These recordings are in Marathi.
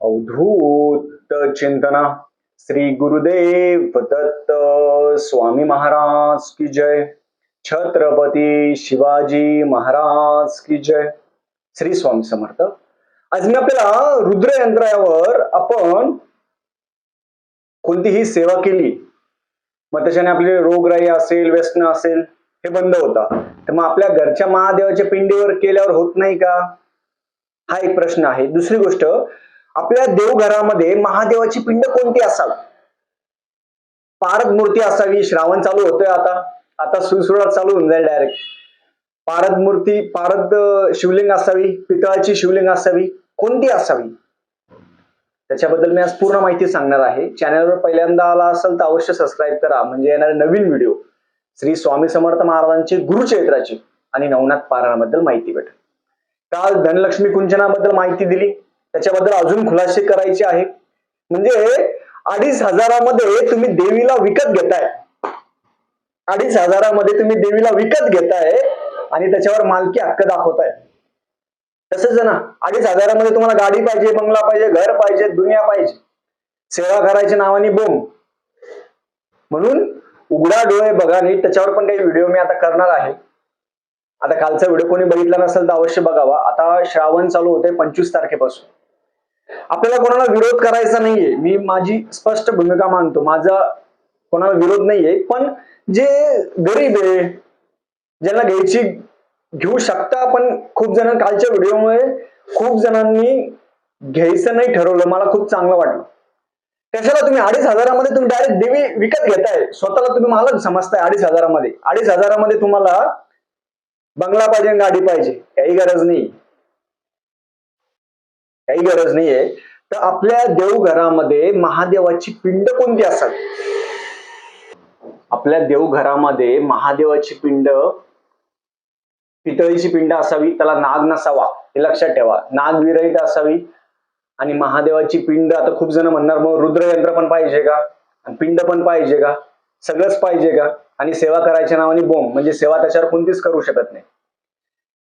अवधूत चिंतना। श्री गुरुदेव दत्त स्वामी महाराज की जय। छत्रपती शिवाजी महाराज की जय। श्री स्वामी समर्थ। आज मी आपल्याला रुद्रयंत्रावर आपण कोणतीही सेवा केली मग त्याच्याने आपले रोगराई असेल व्यसन असेल हे बंद होता. तर मग आपल्या घरच्या महादेवाच्या पिंडीवर केल्यावर होत नाही का? हा एक प्रश्न आहे. दुसरी गोष्ट आपल्या देवघरामध्ये महादेवाची पिंड कोणती असावी? पारद मूर्ती असावी श्रावण चालू होतोय आता. आता सुरसुरात चालू होऊन जाईल डायरेक्ट पारद मूर्ती पारद शिवलिंग असावी पितळाची शिवलिंग असावी कोणती असावी? त्याच्याबद्दल मी आज पूर्ण माहिती सांगणार आहे. चॅनलवर पहिल्यांदा आला असेल तर अवश्य सबस्क्राईब करा. म्हणजे येणारे नवीन व्हिडिओ श्री स्वामी समर्थ महाराजांचे गुरुचरित्राची आणि नवनाथ पारायणाबद्दल माहिती भेटेल. काल धनलक्ष्मी कुंचनाबद्दल माहिती दिली. त्याच्याबद्दल अजून खुलासे करायचे आहे म्हणजे अडीच हजारामध्ये तुम्ही देवीला विकत घेताय. अडीच हजारामध्ये तुम्ही देवीला विकत घेताय आणि त्याच्यावर मालकी हक्क दाखवताय. तसंच ना अडीच हजारामध्ये तुम्हाला गाडी पाहिजे बंगला पाहिजे घर पाहिजे दुनिया पाहिजे. सेवा करायच्या नावाने बोम म्हणून उघडा डोळे बघा नीट त्याच्यावर पण काही व्हिडिओ मी आता करणार आहे. आता कालचा व्हिडिओ कोणी बघितला नसेल तर अवश्य बघावा. आता श्रावण चालू होते पंचवीस तारखेपासून. आपल्याला कोणाला विरोध करायचा नाहीये. मी माझी स्पष्ट भूमिका मानतो माझा कोणाला विरोध नाहीये. पण जे गरीब आहे ज्यांना घ्यायची घेऊ शकता पण खूप जण कालच्या व्हिडिओमुळे खूप जणांनी घ्यायचं नाही ठरवलं. मला खूप चांगलं वाटलं. कशाला तुम्ही अडीच हजारामध्ये तुम्ही डायरेक्ट देवी विकत घेताय? स्वतःला तुम्ही मालक समजताय अडीच हजारामध्ये. अडीच हजारामध्ये तुम्हाला बंगला पाहिजे आणि गाडी पाहिजे. काही गरज नाही. काही गरज नाहीये. तर आपल्या देवघरामध्ये महादेवाची पिंड कोणती असावी? आपल्या देवघरामध्ये महादेवाची पिंड पितळीची पिंड असावी त्याला नाग नसावा हे लक्षात ठेवा. नाग विरहित असावी आणि महादेवाची पिंड आता खूप जण म्हणणार मग रुद्रयंत्र पण पाहिजे का? आणि पिंड पण पाहिजे का? सगळंच पाहिजे का? आणि सेवा करायच्या नावाने बोंब म्हणजे सेवा त्याच्यावर कोणतीच करू शकत नाही.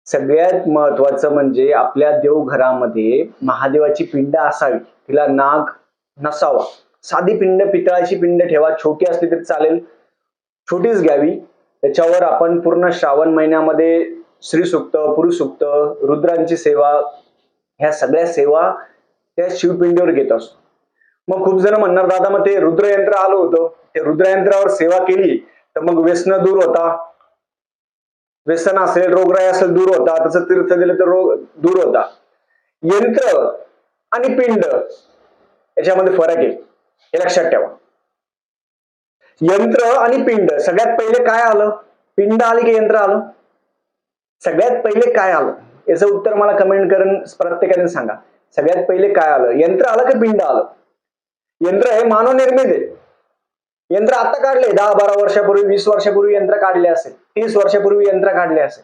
सगळ्यात महत्वाचं म्हणजे आपल्या देवघरामध्ये महादेवाची पिंड असावी तिला नाग नसावा. साधी पिंड पितळाची पिंड ठेवा छोटी असली तरी चालेल. छोटीच घ्यावी. त्याच्यावर आपण पूर्ण श्रावण महिन्यामध्ये श्री सुक्त पुरुष रुद्रांची सेवा ह्या सगळ्या सेवा त्या शिवपिंडीवर घेत असतो. मग खूप जण म्हणणार दादा मग ते रुद्रयंत्र आलं होतं. ते रुद्रयंत्रावर सेवा केली तर मग व्यसन दूर होता. व्यसन असेल रोगराई असेल दूर होता. तसं तीर्थ दिलं तर रोग दूर होता. यंत्र आणि पिंड याच्यामध्ये फरक आहे. हे लक्षात ठेवा. यंत्र आणि पिंड सगळ्यात पहिले काय आलं? पिंड आली की यंत्र आलं? सगळ्यात पहिले काय आलं? याचं उत्तर मला कमेंट करून प्रत्येकाने सांगा. सगळ्यात पहिले काय आलं? यंत्र आलं की पिंड आलं? यंत्र हे मानव निर्मित आहे. यंत्र आता काढले दहा बारा वर्षापूर्वी वीस वर्षापूर्वी यंत्र काढले असेल. तीस वर्षापूर्वी यंत्र काढले असेल.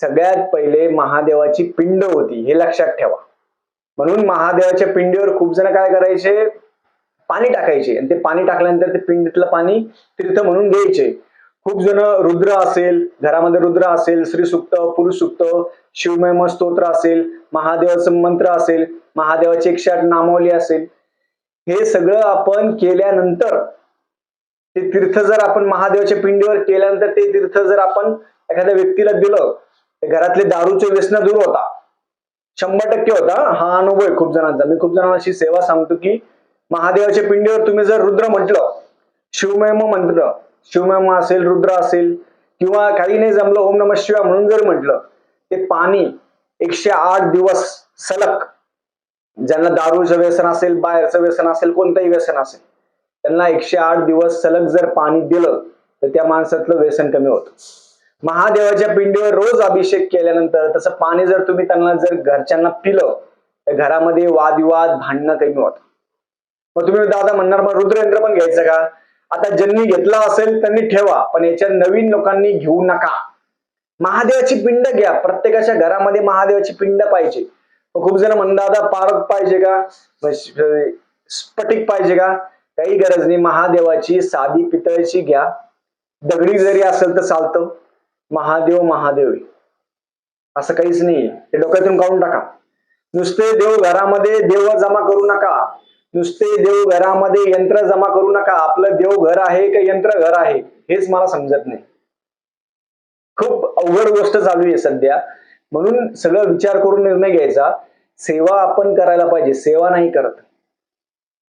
सगळ्यात पहिले महादेवाची पिंड होती हे लक्षात ठेवा. म्हणून महादेवाच्या पिंडीवर खूप जण काय करायचे? पाणी टाकायचे. आणि ते पाणी टाकल्यानंतर ते पिंडीतलं पाणी तीर्थ म्हणून घ्यायचे खूप जण रुद्र असेल घरामध्ये रुद्र असेल श्रीसुक्त पुरुष सुक्त शिवमहिम स्तोत्र असेल महादेवाचं मंत्र असेल महादेवाची एकशे आठ नामावली असेल. हे सगळं आपण केल्यानंतर ते तीर्थ जर आपण महादेवाच्या पिंडीवर केल्यानंतर ते तीर्थ जर आपण एखाद्या व्यक्तीला दिलं तर घरातले दारूचे व्यसन दूर होता. शंभर टक्के होता. हा अनुभव आहे खूप जणांचा. मी खूप जणांना अशी सेवा सांगतो की महादेवाच्या पिंडीवर तुम्ही जर रुद्र म्हटलं शिवमयम मंत्र शिवमयम असेल रुद्र असेल किंवा काही नाही जमलं ओम नम शिवाय म्हणून जर म्हटलं ते पाणी एकशे आठ दिवस सलग ज्यांना दारूचं व्यसन असेल बाहेरचं व्यसन असेल कोणतंही व्यसन असेल त्यांना एकशे आठ दिवस सलग जर पाणी दिलं तर त्या माणसातलं व्यसन कमी होतं. महादेवाच्या पिंडीवर रोज अभिषेक केल्यानंतर तसं पाणी जर तुम्ही त्यांना जर घरच्यांना पिलं तर घरामध्ये वादविवाद भांडणं कमी होत मग तुम्ही दादा म्हणणार मग रुद्रयंत्र पण घ्यायचं का? आता ज्यांनी घेतला असेल त्यांनी ठेवा पण याच्या नवीन लोकांनी घेऊ नका. महादेवाची पिंड घ्या. प्रत्येकाच्या घरामध्ये महादेवाची पिंड पाहिजे. मग खूप जण म्हणतात दादा पारक पाहिजे का? स्फटिक पाहिजे का? काही गरज नाही. महादेवाची साधी पितळची घ्या. दगडी जरी असेल तर चालतं. महादेव महादेव आहे. असं काहीच नाही ते डोक्यातून काढून टाका. नुसते देव घरामध्ये देव जमा करू नका. नुसते देव घरामध्ये यंत्र जमा करू नका. आपलं देव घर आहे का यंत्र घर आहे हेच मला समजत नाही. खूप अवघड गोष्ट चालू आहे सध्या. म्हणून सगळं विचार करून निर्णय घ्यायचा. सेवा आपण करायला पाहिजे. सेवा नाही करत.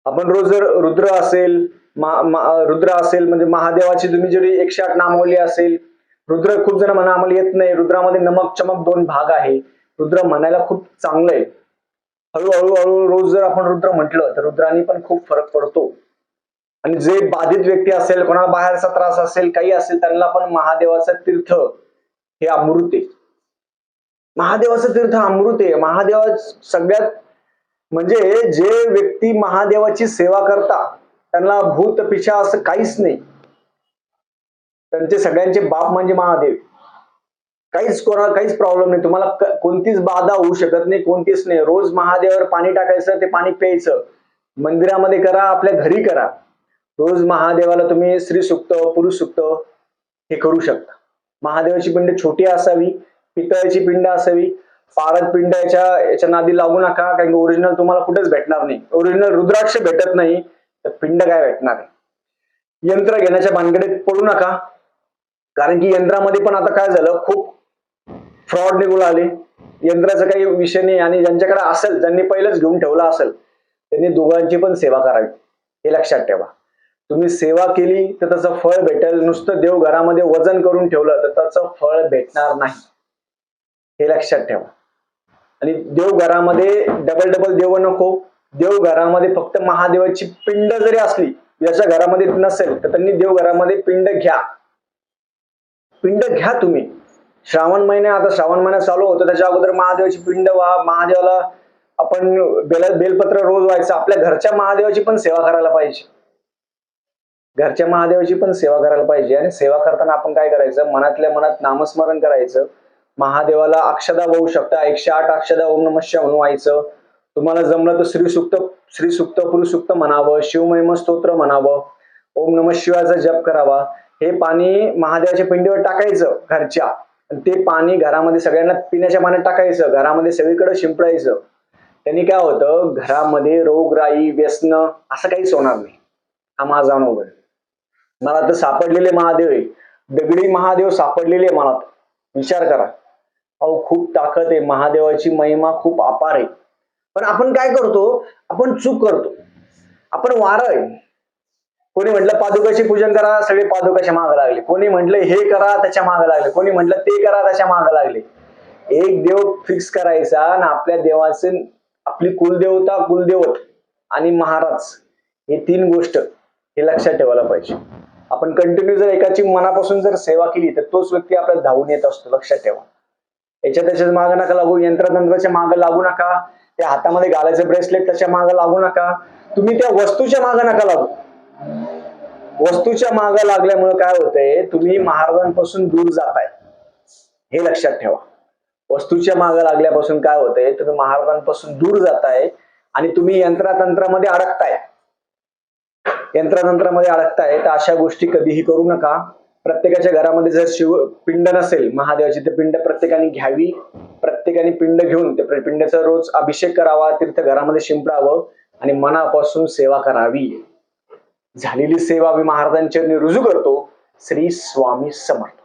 आपण रोज जर रुद्र असेल मा- मा- रुद्र असेल म्हणजे महादेवाची तुम्ही जरी एकशे आठ नामवली असेल रुद्र खूप जण म्हणा आम्हाला येत नाही. रुद्रामध्ये नमक चमक दोन भाग आहे. रुद्र म्हणायला खूप चांगलं आहे हळूहळू हळू रोज जर आपण रुद्र म्हटलं तर रुद्राने पण खूप फरक पडतो. आणि जे बाधित व्यक्ती असेल कोणाला बाहेरचा त्रास असेल काही असेल त्यांना पण महादेवाचं तीर्थ हे अमृत आहे. महादेवाचं तीर्थ अमृत आहे. महादेवा सगळ्यात म्हणजे जे व्यक्ती महादेवाची सेवा करता त्यांना भूत पिशा असं काहीच नाही. त्यांचे सगळ्यांचे बाप म्हणजे महादेव. काहीच कोणा काहीच प्रॉब्लेम नाही. तुम्हाला कोणतीच बाधा होऊ शकत नाही कोणतीच नाही. रोज महादेवावर पाणी टाकायचं ते पाणी प्यायचं. मंदिरामध्ये करा आपल्या घरी करा. रोज महादेवाला तुम्ही स्त्री सुक्त पुरुष सुक्त हे करू शकता. महादेवाची पिंड छोटी असावी पितळाची पिंड असावी पारद पिंड याच्या याच्या नादी लागू नका कारण की ओरिजिनल तुम्हाला कुठेच भेटणार नाही. ओरिजिनल रुद्राक्ष भेटत नाही तर पिंड काय भेटणार आहे? यंत्र घेण्याच्या भानगडीत पडू नका. कारण की यंत्रामध्ये पण आता काय झालं खूप फ्रॉड निघून आले. यंत्राचा काही विषय नाही आणि ज्यांच्याकडे असेल ज्यांनी पहिलेच घेऊन ठेवला असेल त्यांनी दोघांची पण सेवा करावी. हे लक्षात ठेवा. तुम्ही सेवा केली तर त्याचं फळ भेटेल. नुसतं देव घरामध्ये वजन करून ठेवलं तर त्याचं फळ भेटणार नाही. हे लक्षात ठेवा. आणि देव घरामध्ये डबल डबल देव नको. देव घरामध्ये फक्त महादेवाची पिंड जरी असली ज्याच्या घरामध्ये नसेल तर त्यांनी देव घरामध्ये पिंड घ्या. पिंड घ्या तुम्ही. श्रावण महिने आता श्रावण महिना चालू होतो त्याच्या अगोदर महादेवाची पिंड व्हा. महादेवाला आपण बेल बेलपत्र रोज व्हायचं. आपल्या घरच्या महादेवाची पण सेवा करायला पाहिजे. घरच्या महादेवाची पण सेवा करायला पाहिजे. आणि सेवा करताना आपण काय करायचं? मनातल्या मनात नामस्मरण करायचं. महादेवाला अक्षदा वाहू शकता. एकशे आठ अक्षदा ओम नम शिवाय म्हणून व्हायचं तुम्हाला जमलं तर श्री सुक्त श्री सुक्त पुरुषुक्त म्हणावं शिवमहिम स्तोत्र म्हणावं. ओम नम शिवाचा जप करावा. हे पाणी महादेवाच्या पिंडीवर टाकायचं घरच्या. आणि ते पाणी घरामध्ये सगळ्यांना पिण्याच्या पाण्यात टाकायचं. घरामध्ये सगळीकडे शिंपडायचं. त्यांनी काय होतं? घरामध्ये रोगराई व्यसन असं काहीच होणार नाही. हा माझा अनुभव आहे. मला तर सापडलेले महादेव आहे. दगडी महादेव सापडलेले मला विचार करा. अहो खूप ताकद आहे. महादेवाची महिमा खूप अपार आहे. पण आपण काय करतो? आपण चूक करतो. आपण वारं आहे. कोणी म्हटलं पादुकाचे पूजन करा सगळे पादुकाच्या माग लागले. कोणी म्हटलं हे करा त्याच्या माग लागले. कोणी म्हटलं ते करा त्याच्या माग लागले. एक देव फिक्स करायचा आणि आपल्या देवाचे आपली कुलदेवता कुलदेवत आणि महाराज हे तीन गोष्ट हे लक्षात ठेवायला पाहिजे. आपण कंटिन्यू जर एकाची मनापासून जर सेवा केली तर तोच व्यक्ती आपल्याला धावून येत असतो. लक्षात ठेवा. याच्या त्याच्या मागं नका लागू यंत्रतंत्राच्या मागं लागू नका त्या हातामध्ये घालायचं ब्रेसलेट त्याच्या मागं लागू नका. तुम्ही त्या वस्तूच्या मागं नका लागू. वस्तूच्या मागं लागल्यामुळे काय होतंय तुम्ही महाराजांपासून दूर जाताय. हे लक्षात ठेवा. वस्तूच्या मागं लागल्यापासून काय होतंय तुम्ही महाराजांपासून दूर जाताय आणि तुम्ही यंत्रतंत्रामध्ये अडकताय. यंत्रतंत्रामध्ये अडकताय तर अशा गोष्टी कधीही करू नका. प्रत्येकाच्या घरामध्ये जर शिव पिंड नसेल महादेवाची तर पिंड प्रत्येकाने घ्यावी. प्रत्येकाने पिंड घेऊन त्या पिंडाचा रोज अभिषेक करावा तीर्थ घरामध्ये शिंपडावं आणि मनापासून सेवा करावी. झालेली सेवा मी महाराजांच्या रुजू करतो. श्री स्वामी समर्थ.